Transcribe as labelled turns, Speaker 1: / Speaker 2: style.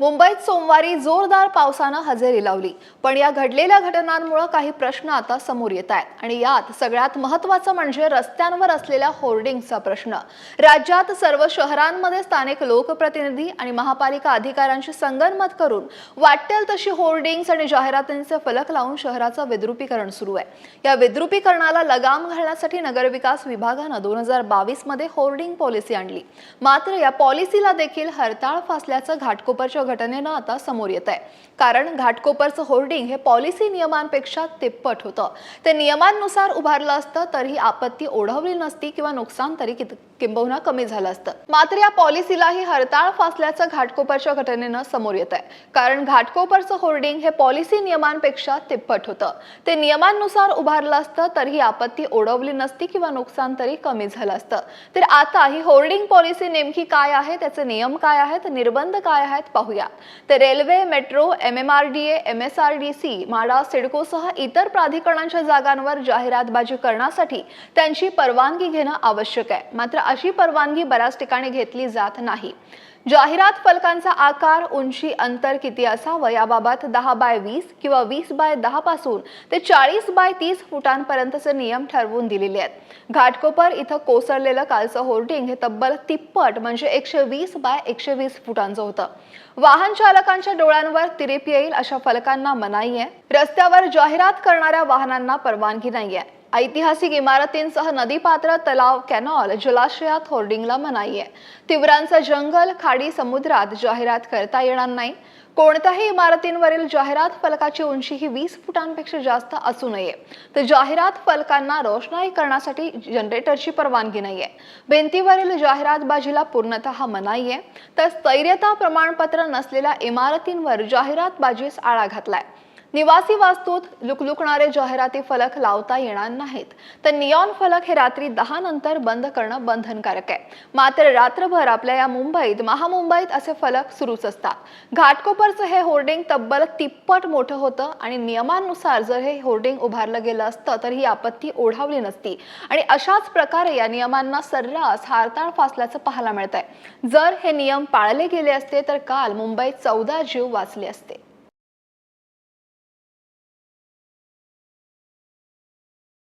Speaker 1: मुंबईत सोमवारी जोरदार पावसानं हजेरी लावली. पण या घडलेल्या घटनांमुळे काही प्रश्न आता समोर येत आहेत. आणि यात सगळ्यात महत्त्वाचं म्हणजे रस्त्यांवर असलेल्या होर्डिंगचा प्रश्न. राज्यात सर्व शहरांमध्ये स्थानिक लोकप्रतिनिधी आणि महापालिका अधिकाऱ्यांशी संगनमत करून वाटेल तशी होर्डिंग्स आणि जाहिरातींचे फलक लावून शहराचं विद्रुपीकरण सुरू आहे. या विद्रुपीकरणाला लगाम घालण्यासाठी नगरविकास विभागानं दोन हजार बावीसमध्ये होर्डिंग पॉलिसी आणली. मात्र या पॉलिसीला देखील हरताळ फासल्याचं घाटकोपरच्या घटनेनं आता समोर येत आहे कारण घाटकोपरचं होर्डिंग हे पॉलिसी नियमांपेक्षा तिप्पट होतं. ते नियमांनुसार उभारलं असतं तर ही आपत्ती ओढवली नसती किंवा नुकसान तरी किंबहुना कमी झालं असतं. मात्र या पॉलिसीलाही हरताळ फासल्याचं घाटकोपरच्या घटनेनं समोर येत आहे कारण घाटकोपरचं होर्डिंग हे पॉलिसी नियमांपेक्षा तिप्पट होतं. ते नियमांनुसार उभारलं असतं तर ही आपत्ती ओढवली नसती किंवा नुकसान तरी कमी झालं असतं. तर आता ही होर्डिंग पॉलिसी नेमकी काय आहे त्याचे नियम काय आहेत निर्बंध काय आहेत पाहूया. तर railway metro M M R D M S R D C MHADA सिडकोसह इतर प्राधिकरणांच्या जागांवर जाहिरातबाजी करण्यासाठी त्यांची परवानगी घेणं आवश्यक आहे. मात्र अशी परवानगी बऱ्याच ठिकाणी घेतली जात नाही. जाहिरात फलकांचा आकार उंची अंतर किती असावं याबाबत दहा बाय वीस किंवा वीस बाय दहा पासून ते चाळीस बाय तीस फुटांपर्यंतचे नियम ठरवून दिलेले आहेत. घाटकोपर इथं कोसळलेलं कालचं होर्डिंग हे तब्बल तिप्पट म्हणजे एकशे वीस बाय एकशे वीस फुटांचं होतं. वाहन चालकांच्या डोळ्यांवर तिरेप येईल अशा फलकांना मनाई आहे. रस्त्यावर जाहिरात करणाऱ्या वाहनांना परवानगी नाही आहे ऐतिहासिक इमारतींसह नदीपात्र तलाव कॅनॉल जलाशयात होर्डिंगला मनाई आहे तिवरांचं जंगल खाडी समुद्रात जाहिरात करता येणार नाही. कोणत्याही इमारतींवरील जाहिरात फलकाची उंची ही वीस फुटांपेक्षा जास्त असू नये. तर जाहिरात फलकांना रोषणाई करण्यासाठी जनरेटरची परवानगी नाहीये. भिंतीवरील जाहिरातबाजीला पूर्णतः मनाई आहे तर स्थैर्यता प्रमाणपत्र नसलेल्या इमारतींवर जाहिरातबाजीस आळा घातलाय. निवासी वास्तूत लुकलुकणारे जाहिराती फलक लावता येणार नाहीत. तर नियॉन फलक हे रात्री दहा नंतर बंद करणं बंधनकारक आहे. मात्र रात्रभर आपल्या या मुंबईत महामुंबईत असे फलक सुरूच असतात. घाटकोपरचं हे होर्डिंग तब्बल तिप्पट मोठं होतं आणि नियमांनुसार जर हे होर्डिंग उभारलं गेलं असतं तर ही आपत्ती ओढावली नसती. आणि अशाच प्रकारे या नियमांना सर्रास हारताळ फासल्याचं पाहायला मिळत आहे जर हे नियम पाळले गेले असते तर काल मुंबईत चौदा जीव वाचले असते.